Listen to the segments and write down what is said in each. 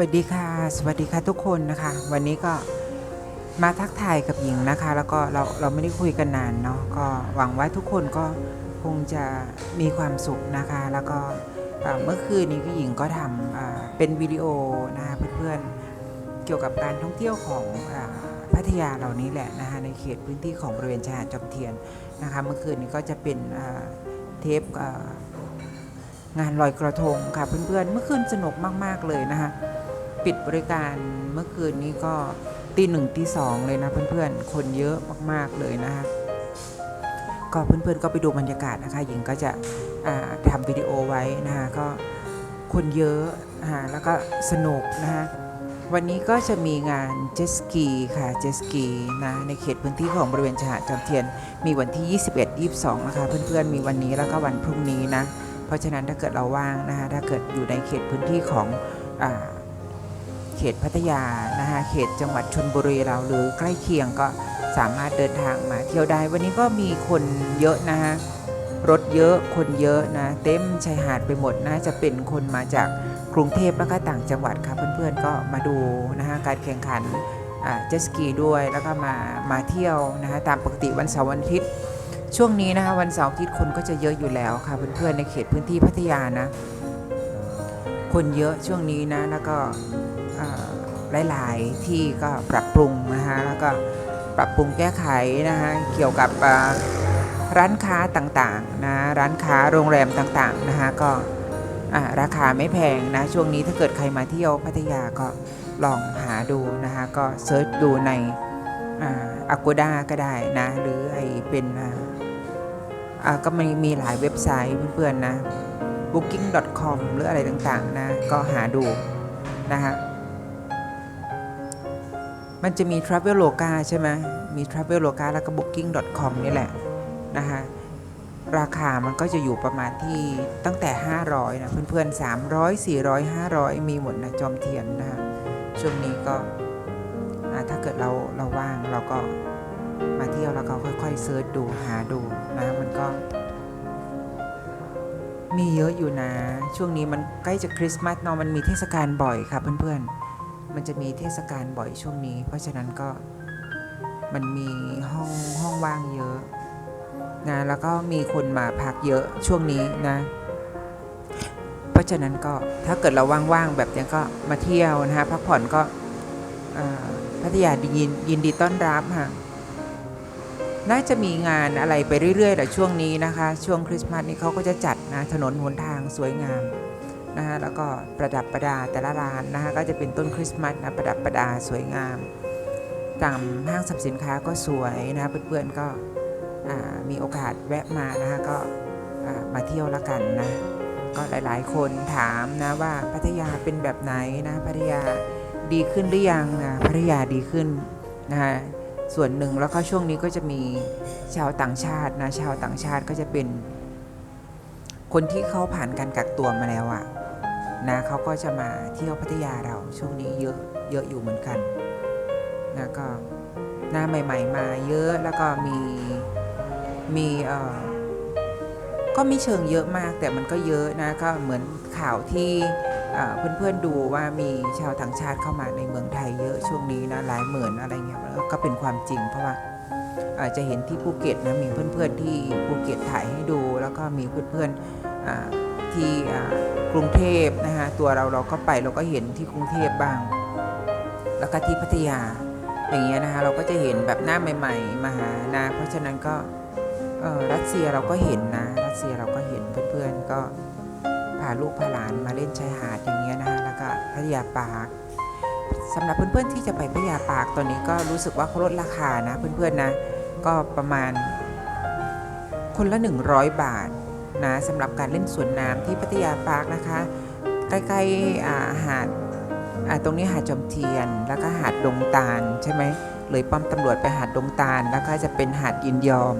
วัสดีค่ะ สวัสดีค่ะทุกคนนะคะ วันนี้ก็มาทักทายกับหญิงนะคะ แล้วก็เราเราไม่ได้คุยกันนานเนาะก็หวังว่าทุกคนก็คงจะมีความสุขนะคะ แล้วก็เมื่อคืนนี้พี่หญิงก็ทำเป็นวิดีโอนะคะเพื่อนๆเกี่ยวกับการท่องเที่ยวของอพัทยาเหล่านี้แหละนะคะในเขตพื้นที่ของบริเวณชายหาดจอมเทียนนะคะเมื่อคืนนี้ก็จะเป็นเทปงานลอยกระทงค่ะเพื่อนๆเมื่อคืนสนุกมากๆเลยนะคะ ปิดบริการเมื่อคืนนี้ก็ตีหนึ่งตีสองเลยนะเพื่อนๆ คนเยอะมากๆเลยนะคะก็เพื่อนๆก็ไปดูบรรยากาศนะคะหญิงก็จะอ่าทำวิดีโอไว้นะคะก็คนเยอะนะคะแล้วก็สนุกนะคะวันนี้ก็จะมีงานเจสกีค่ะเจสกีนะในเขตพื้นที่ของบริเวณชายหาดจอมเทียน มีวันที่ 21 22 นะคะ เพื่อนๆ มีวันนี้แล้วก็วันพรุ่งนี้นะ เพราะฉะนั้นถ้าเกิดเราว่างนะคะถ้าเกิดอยู่ในเขตพื้นที่ของอา เขตพัทยานะคะเขตจังหวัดชนบุรีเราหรือใกล้เคียงก็สามารถเดินทางมาเที่ยวได้ วันนี้ก็มีคนเยอะนะคะรถเยอะคนเยอะนะเต็มชายหาดไปหมดนะจะเป็นคนมาจากกรุงเทพแล้วก็ต่างจังหวัดค่ะเพื่อนๆก็มาดูนะคะการแข่งขันเจสกีด้วยแล้วก็มามาเที่ยวนะคะตามปกติวันเสาร์วันอาทิตย์ช่วงนี้นะคะวันเสาร์อาทิตย์คนก็จะเยอะอยู่แล้วค่ะเพื่อนๆในเขตพื้นที่พัทยานะ คนเยอะช่วงนี้นะแล้วก็ หลาย ๆ ที่ก็ปรับปรุงนะคะแล้วก็ปรับปรุงแก้ไขนะคะเกี่ยวกับร้านค้าต่างๆนะร้านค้าโรงแรมต่างๆนะคะก็ราคาไม่แพงนะช่วงนี้ถ้าเกิดใครมาเที่ยวพัทยาก็ลองหาดูนะคะก็เซิร์ชดูในอากูด้าก็ได้นะหรือไอเป็นก็มีมีหลายเว็บไซต์เพื่อนๆนะ booking.com หรืออะไรต่างๆนะก็หาดูนะฮะ มันจะมี Traveloka ใช่ไหมมี Traveloka แล้วก็ booking.com นี่แหละนะฮะราคามันก็จะอยู่ประมาณที่ตั้งแต่ 500 นะ เพื่อนๆ 300 400 500 มีหมดนะจอมเทียนนะฮะช่วงนี้ก็ถ้าเกิดเราเราว่างเราก็มาเที่ยวแล้วก็ค่อยๆเซิร์ชดูหาดูนะมันก็ มีเยอะอยู่นะ ช่วงนี้มันใกล้จะคริสต์มาสเนาะมันมีเทศกาลบ่อยครับเพื่อนๆ มันจะมีเทศกาลบ่อยช่วงนี้ เพราะฉะนั้นก็มันมีห้องห้องว่างเยอะนะแล้วก็มีคนมาพักเยอะช่วงนี้นะ เพราะฉะนั้นก็ถ้าเกิดเราว่างๆแบบนี้ก็มาเที่ยวนะฮะพักผ่อนก็พัทยายินยินดีต้อนรับค่ะน่าจะมีงานอะไรไปเรื่อยๆแต่ช่วงนี้นะคะ ช่วงคริสต์มาสนี้เขาก็จะจัดนะถนนหนทางสวยงาม นะคะแล้วก็ประดับประดาแต่ละร้านนะคะก็จะเป็นต้นคริสต์มาสนะประดับประดาสวยงาม ตามห้างสรรพสินค้าก็สวยนะเพื่อนๆก็มีโอกาสแวะมานะคะก็มาเที่ยวละกันนะก็หลายๆ คนถามนะว่าพัทยาเป็นแบบไหนนะพัทยาดีขึ้นหรือยังนะพัทยาดีขึ้นนะคะส่วนหนึ่งแล้วก็ช่วงนี้ก็จะมีชาวต่างชาตินะชาวต่างชาติก็จะเป็นคนที่เขาผ่านการกักตัวมาแล้วอะ นะเขาก็จะมาเที่ยวพัทยาเราช่วงนี้เยอะเยอะอยู่เหมือนกันนะก็หน้าใหม่ ๆ มาเยอะแล้วก็มีมีเอ่อก็ไม่เชิงเยอะมากแต่มันก็เยอะนะก็เหมือนข่าวที่เพื่อนๆดูว่ามีชาวต่างชาติเข้ามาในเมืองไทยเยอะช่วงนี้นะหลายหมื่นอะไรเงี้ยแล้วก็เป็นความจริงเพราะว่าอาจจะเห็นที่ภูเก็ตนะมีเพื่อนๆที่ภูเก็ตถ่ายให้ดู แล้วก็มีเพื่อนๆที่ กรุงเทพนะฮะตัวเราเราก็ไปเราก็เห็นที่กรุงเทพบ้าง แล้วก็ที่พัทยาอย่างเงี้ยนะคะเราก็จะเห็นแบบหน้าใหม่ ๆ มาหานะ เพราะฉะนั้นก็เออรัสเซียเราก็เห็นนะ รัสเซียเราก็เห็นเพื่อนๆก็พาลูกพาหลานมาเล่นชายหาดอย่างเงี้ยนะแล้วก็พัทยาปาร์คสำหรับเพื่อนๆที่จะไปพัทยาปาร์คตอนนี้ก็รู้สึกว่าเขาลดราคานะเพื่อนๆนะก็ประมาณคนละ 100 บาท นะสำหรับการเล่นสวนน้ำที่พัทยาปาร์คนะคะ ใกล้ๆาหาดตรงนี้หาดจอมเทียน แล้วก็หาดดงตาลใช่ไหมเลยป้อมตำรวจไปหาดดงตาลแล้วก็จะเป็นหาดยินยอม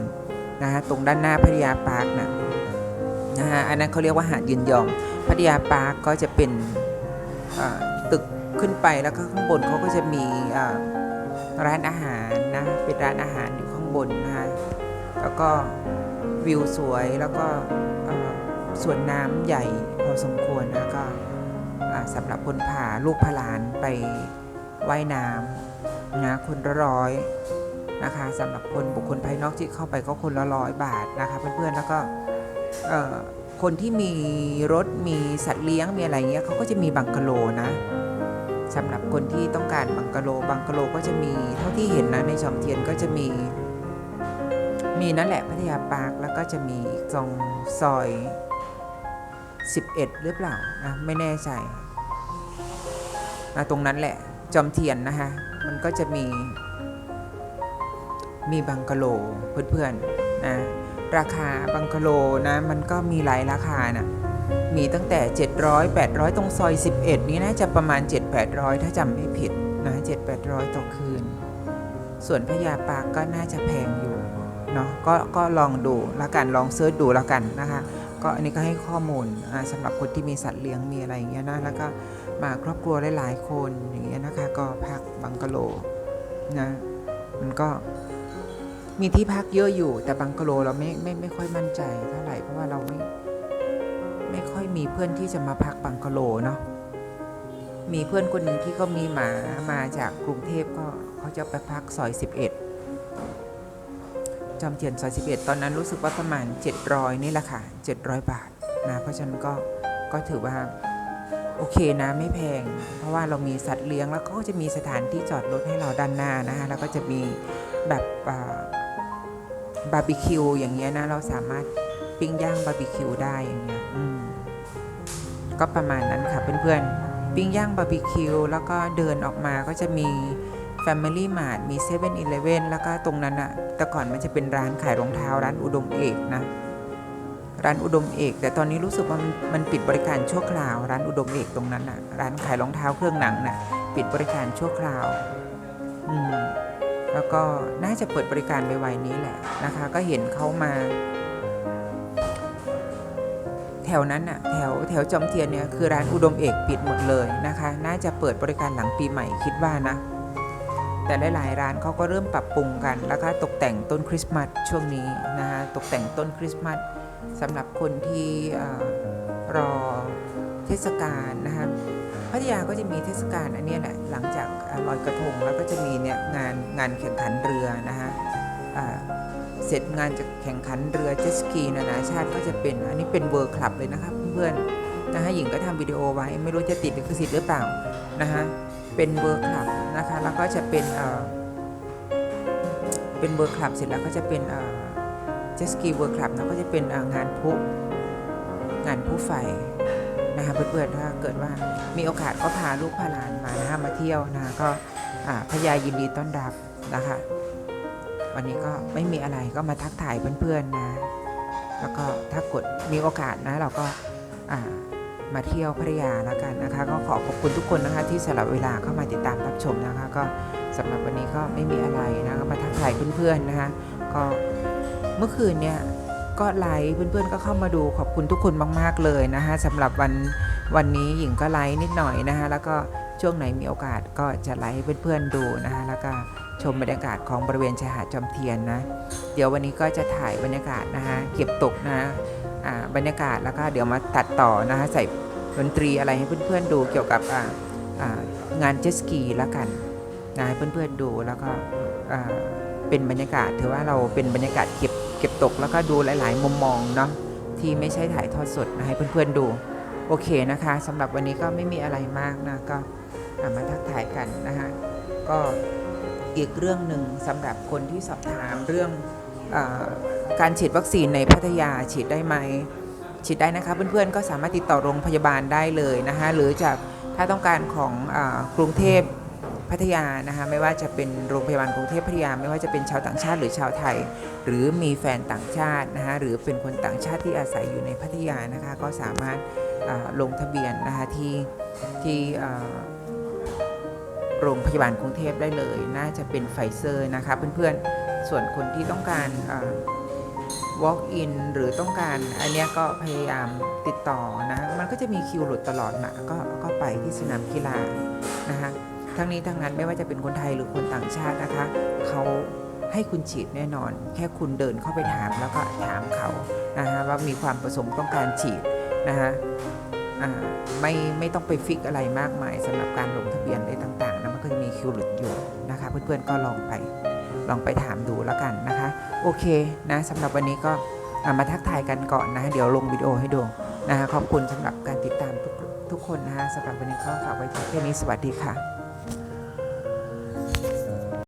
นะคะตรงด้านหน้าพัทยาปาร์คนะนะฮะอันนั้นเขาเรียกว่าหาดยินยอมพัทยาปาร์คก็จะเป็นตึกขึ้นไปแล้วก็ข้างบนเขาก็จะมีร้านอาหารนะเป็นร้านอาหารอยู่ข้างบนนะคะแล้วก็ วิวสวยแล้วก็สวนน้ำใหญ่พอสมควรนะก็สำหรับคนพาลูกพาหลานไปว่ายน้ำนะคนละร้อยนะคะสำหรับคนบุคคลภายนอกที่เข้าไปก็คนละร้อยบาทนะคะเพื่อนๆแล้วก็คนที่มีรถมีสัตว์เลี้ยงมีอะไรเงี้ยเขาก็จะมีบังกะโลนะสำหรับคนที่ต้องการบังกะโลบังกะโลก็จะมีเท่าที่เห็นนะในจอมเทียนก็จะมี มีนั่นแหละพัทยาปาร์คแล้วก็จะมีตรงซอย 11 หรือเปล่านะไม่แน่ใจนะตรงนั้นแหละจอมเทียนนะคะมันก็จะมี มีบังกะโลเพื่อนๆนะราคาบังกะโลนะมันก็มีหลายราคานะมีตั้งแต่ 700 800 ตรงซอย 11 นี้น่าจะประมาณ 7-800 ถ้าจำไม่ผิดนะ7-800 ต่อคืน ส่วนพญาปาร์คก็น่าจะแพงอยู่ เนาะก็ก็ลองดูแล้วกันลองเซิร์ชดูแล้วกันนะคะก็อันนี้ก็ให้ข้อมูลอ่าสำหรับคนที่มีสัตว์เลี้ยงมีอะไรอย่างเงี้ยนะแล้วก็มาครอบครัวหลายๆคนอย่างเงี้ยนะคะก็พักบังกะโลนะมันก็มีที่พักเยอะอยู่แต่บังกะโลเราไม่ไม่ไม่ค่อยมั่นใจเท่าไหร่เพราะว่าเราไม่ไม่ค่อยมีเพื่อนที่จะมาพักบังกะโลเนาะมีเพื่อนคนหนึ่งที่เขามีหมามาจากกรุงเทพก็เขาจะไปพักซอย 11 จอมเทียนซอย11 ตอนนั้นรู้สึกว่าประมาณ 700 นี่แหละค่ะ 700 บาทนะเพราะฉะนั้นก็ก็ถือว่าโอเคนะไม่แพง เพราะว่าเรามีสัตว์เลี้ยงแล้วก็จะมีสถานที่จอดรถให้เราด้านหน้านะคะแล้วก็จะมีแบบบาร์บีคิวอย่างเงี้ยนะเราสามารถปิ้งย่างบาร์บีคิวได้อย่างเงี้ยก็ประมาณนั้นค่ะเพื่อนๆปิ้งย่างบาร์บีคิวแล้วก็เดินออกมาก็จะมี Family Mart มี7 e เ e ่ e อแล้วก็ตรงนั้นอะ แต่ก่อนมันจะเป็นร้านขายรองเท้าร้านอุดมเอกนะ ร้านอุดมเอก แต่ตอนนี้รู้สึกว่ามันมันปิดบริการชั่วคราว ร้านอุดมเอกตรงนั้นอะร้านขายรองเท้าเครื่องหนังน่ะปิดบริการชั่วคราว อืมแล้วก็น่าจะเปิดบริการไวๆนี้แหละนะคะ ก็เห็นเขามา แถวนั้นน่ะแถวแถวจอมเทียนเนี่ยคือร้านอุดมเอกปิดหมดเลยนะคะ น่าจะเปิดบริการหลังปีใหม่คิดว่านะ แต่หลายๆร้านเขาก็เริ่มปรับปรุงกันแล้วก็ตกแต่งต้นคริสต์มาสช่วงนี้นะฮะตกแต่งต้นคริสต์มาสสำหรับคนที่รอเทศกาลนะคะพัทยาก็จะมีเทศกาลอันเนี้ยแหละหลังจากลอยกระทงแล้วก็จะมีเนี่ยงานงานแข่งขันเรือนะคะเสร็จงานจากแข่งขันเรือเจ็ตสกีนานาชาติก็จะเป็นอันนี้เป็นเวิร์คลับเลยนะคะเพื่อนๆนะคะหญิงก็ทำวิดีโอไว้ไม่รู้จะติดลิขสิทธิ์หรือเปล่านะคะ เป็นเวิร์คลับนะคะแล้วก็จะเป็นเอ่อเป็นเวิร์คลับเสร็จแล้วก็จะเป็นเอ่อเจสกีเวิร์คลับนะก็จะเป็นงานพลุงานพลุไฟนะคะเพื่อนๆถ้าเกิดว่ามีโอกาสก็พาลูกพาหลานมานะคะมาเที่ยวนะก็อ่าพญายินดีต้อนรับนะคะ วันนี้ก็ไม่มีอะไรก็มาทักทายเพื่อนๆนะ แล้วก็ถ้ากดมีโอกาสนะเราก็อ่า มาเที่ยวพัทยาแล้วกันนะคะ ก็ขอขอบคุณทุกคนนะคะ ที่สละเวลาเข้ามาติดตามรับชมนะคะ ก็สำหรับวันนี้ก็ไม่มีอะไรนะก็มาทักทายเพื่อนๆนะคะ ก็เมื่อคืนเนี่ยก็ไลฟ์เพื่อนๆก็เข้ามาดูขอบคุณทุกคนมาก ๆเลยนะคะสำหรับวันวันนี้หญิงก็ไลฟ์นิดหน่อยนะคะแล้วก็ช่วงไหนมีโอกาสก็จะไลฟ์เพื่อนๆดูนะคะแล้วก็ชมบรรยากาศของบริเวณชายหาดจอมเทียนนะ เดี๋ยววันนี้ก็จะถ่ายบรรยากาศนะคะเก็บตกนะ บรรยากาศแล้วก็เดี๋ยวมาตัดต่อนะคะใส่ดนตรีอะไรให้เพื่อนๆดูเกี่ยวกับงานเจตสกีแล้วกันนะให้เพื่อนๆดูแล้วก็เป็นบรรยากาศถือว่าเราเป็นบรรยากาศเก็บเก็บตกแล้วก็ดูหลาย ๆ มุมมองเนาะที่ไม่ใช่ถ่ายทอดสดมาให้เพื่อนๆดูโอเคนะคะสำหรับวันนี้ก็ไม่มีอะไรมากนะก็มาทักทายกันนะคะก็อีกเรื่องหนึ่งสำหรับคนที่สอบถามเรื่อง การฉีดวัคซีนในพัทยาฉีดได้ไหมฉีดได้นะคะเพื่อนๆก็สามารถติดต่อโรงพยาบาลได้เลยนะคะหรือจากถ้าต้องการของอกรุงเทพพัทยานะคะไม่ว่าจะเป็นโรงพยาบาลกรุงเทพพัทยา ไม่ว่าจะเป็นชาวต่างชาติหรือชาวไทย หรือมีแฟนต่างชาตินะคะหรือเป็นคนต่างชาติที่อาศัยอยู่ในพัทยานะคะก็สามารถลงทะเบียนนะคะที่ที่โรงพยาบาลกรุงเทพได้เลย น่าจะเป็นไฟเซอร์นะคะเพื่อนๆ ส่วนคนที่ต้องการอ่า walk in หรือต้องการอันนี้ก็พยายามติดต่อนะ มันก็จะมีคิวหลุดตลอดนะก็ก็ไปที่สนามกีฬานะคะทั้งนี้ทั้งนั้นไม่ว่าจะเป็นคนไทยหรือคนต่างชาตินะคะเขาให้คุณฉีดแน่นอน แค่คุณเดินเข้าไปถามแล้วก็ถามเขานะคะว่ามีความประสงค์ต้องการฉีดนะคะไม่ไม่ต้องไปฟิกอะไรมากมายสำหรับการลงทะเบียนอะไรต่างๆนะมันก็จะมีคิวหลุดอยู่นะคะ เพื่อนๆก็ลองไป ลองไปถามดูแล้วกันนะคะ โอเคนะสำหรับวันนี้ก็มาทักทายกันก่อนนะเดี๋ยวลงวิดีโอให้ดูนะคะขอบคุณสำหรับการติดตามทุกทุกคนนะคะสำหรับวันนี้ก็ฝากไว้แค่นี้สวัสดีค่ะ